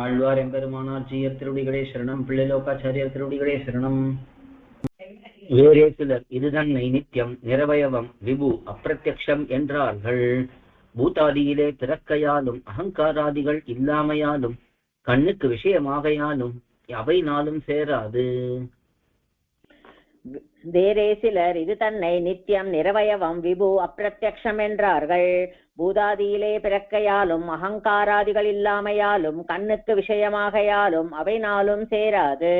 ஆழ்வார் எம்பெருமானார் ஜீயர் திருவடிகளே சரணம். பிள்ளைலோக்காச்சாரியர் திருவடிகளே சரணம். வேறே சிலர் இதுதன்னை நித்தியம் நிரவயவம் விபு அப்பிரத்யக்ஷம் என்றார்கள். பூதாதியிலே பிறக்கையாலும் அகங்காராதிகள் இல்லாமையாலும் கண்ணுக்கு விஷயமாகையாலும் அவை நாளும் சேராது. வேறே சிலர் இது தன்னை நித்தியம் நிரவயவம் விபு அப்பிரத்யக்ஷம் என்றார்கள். பூதாதியிலே பிறக்கையாலும் அகங்காராதிகள் இல்லாமையாலும் கண்ணுக்கு விஷயமாகையாலும் அவை நாளும் சேராது.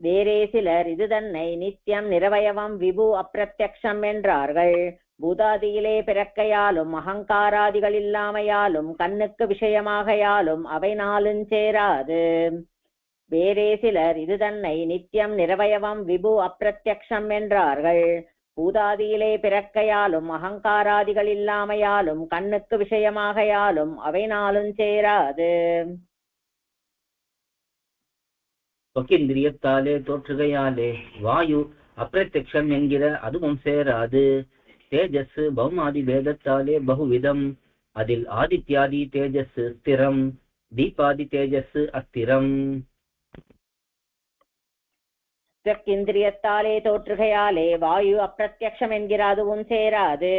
வேறே சிலர் இது தன்னை நித்தியம் நிரவயவம் விபு அப்பிரத்யக்ஷம் என்றார்கள். பூதாதியிலே பிறக்கையாலும் அகங்காராதிகள் இல்லாமையாலும் கண்ணுக்கு விஷயமாகையாலும் அவை நாளும் சேராது. வேறே சிலர் இது தன்னை நித்தியம் நிரவயவம் விபு அப்பிரத்யக்ஷம் என்றார்கள். பூதாதியிலே பிறக்கையாலும் அகங்காராதிகள் இல்லாமையாலும் கண்ணுக்கு விஷயமாகையாலும் அவை நாளும் சேராது. தொக்கிந்திரியத்தாலே தோற்றுகையாலே வாயு அப்பிரத்யக்ஷம் என்கிற அதுவும் சேராது. தேஜஸ் பௌமாதி வேதத்தாலே பகுவிதம். அதில் ஆதித்யாதி தேஜஸ் ஸ்திரம். தீபாதி தேஜஸ் அஸ்திரம். இந்திரியத்தாலே தோற்றுகையாலே வாயு அப்பிரத்யக்ஷம் என்கிற அதுவும் சேராது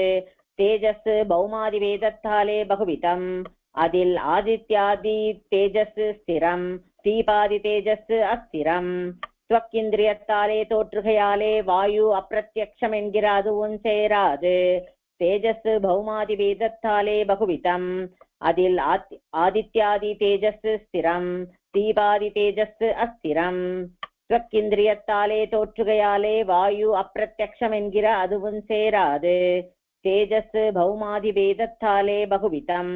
தேஜஸ் பௌமாதி வேதத்தாலே பகுவிதம் அதில் ஆதித்யாதி தேஜஸ் ஸ்திரம் தீபாதி தேஜஸ் அஸ்திரம் துவக்கிந்திரியத்தாலே தோற்றுகையாலே வாயு அப்பிரத்யக்ஷம் என்கிற அதுவும் சேராது தேஜஸ் பௌமாதி வேதத்தாலே பகுவிதம் அதில் ஆதித்யாதி தேஜஸ் ஸ்திரம் தீபாதி தேஜஸ் அஸ்திரம் துவக்கிந்திரியத்தாலே தோற்றுகையாலே வாயு அப்பிரத்யக்ஷம் என்கிற அதுவும் சேராது. தேஜஸ் பௌமாதி வேதத்தாலே பகுவிதம்.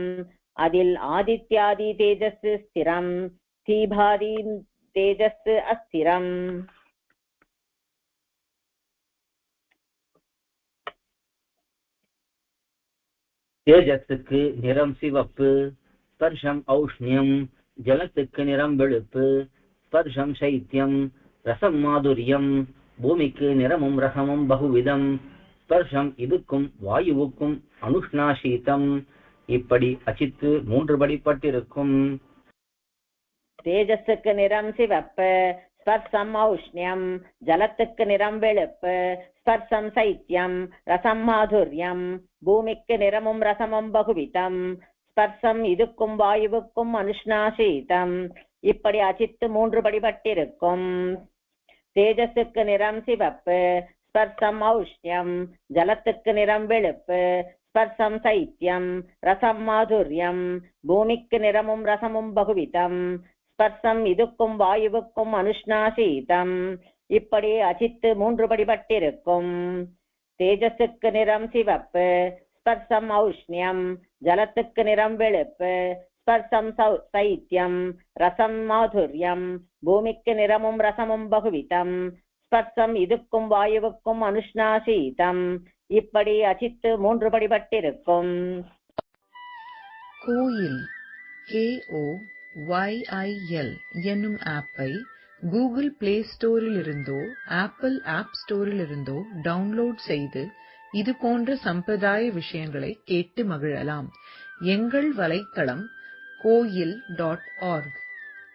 அதில் ஆதித்யாதி தேஜஸ் ஸ்திரம். தீபாதி தேஜஸ் அஸ்திரம். தேஜஸுக்கு நிறம் சிவப்பு ஸ்பர்ஷம் ஔஷ்ணியம் ஜலத்துக்கு நிறம் வெளுப்பு ஸ்பர்ஷம் சைத்தியம் ரசம் மாதுரியம் பூமிக்கு நிறமும் ரசமும் பகுவிதம். ஸ்பர்ஷம் இதுக்கும் வாயுவுக்கும் அனுஷ்ணாசீதம். இப்படி அச்சித்து மூன்று படிப்பட்டிருக்கும். தேஜஸுக்கு நிறம் சிவப்பு ஸ்பர்சம் ஔஷ்ணியம் ஜலத்துக்கு நிறம் வெளுப்பு ஸ்பர்சம் சைத்தியம் ரசம் மாதுரியம். பூமிக்கு நிறமும் ரசமும் பகுவிதம். ஸ்பர்சம் இதுக்கும் வாயுவுக்கும் அனுஷ்ணாசீதம். இப்படி அச்சித்து மூன்று படிபட்டிருக்கும். தேஜஸுக்கு நிறம் சிவப்பு ஸ்பர்சம் ஔஷ்யம் ஜலத்துக்கு நிறம் வெளுப்பு ஸ்பர்சம் சைத்தியம் ரசம் மாதுரியம் பூமிக்கு நிறமும் ரசமும் பகுவிதம் ஸ்பர்சம் இதுக்கும் வாயுவுக்கும் அனுஷ்ணாசீதம். இப்படி அஜித்து மூன்று படிபட்டிருக்கும். தேஜஸுக்கு நிறம் சிவப்பு ஸ்பர்சம் ஔஷ்ணியம் ஜலத்துக்கு நிறம் வெளுப்பு स्पर्शं शैत्यं रसं माधुर्यं பூமிக்கு நிறமும் ரசமும் பகுவிதம். ஸ்பர்சம் இதுக்கும் வாயுவுக்கும் அனுஷ்ணாசீதம். இப்படி அச்சித்து மூன்று படிபட்டிருக்கும். கோயில் கே ஓ ஒய்ஐஎல் என்னும் ஆப்பை கூகுள் பிளே ஸ்டோரில் இருந்தோ ஆப்பிள் ஆப் ஸ்டோரில் இருந்தோ டவுன்லோட் செய்து இது போன்ற சம்பிரதாய விஷயங்களை கேட்டு மகிழலாம். எங்கள் வலைத்தளம் koyil.org.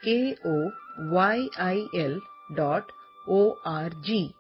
K-O-Y-I-L dot O-R-G.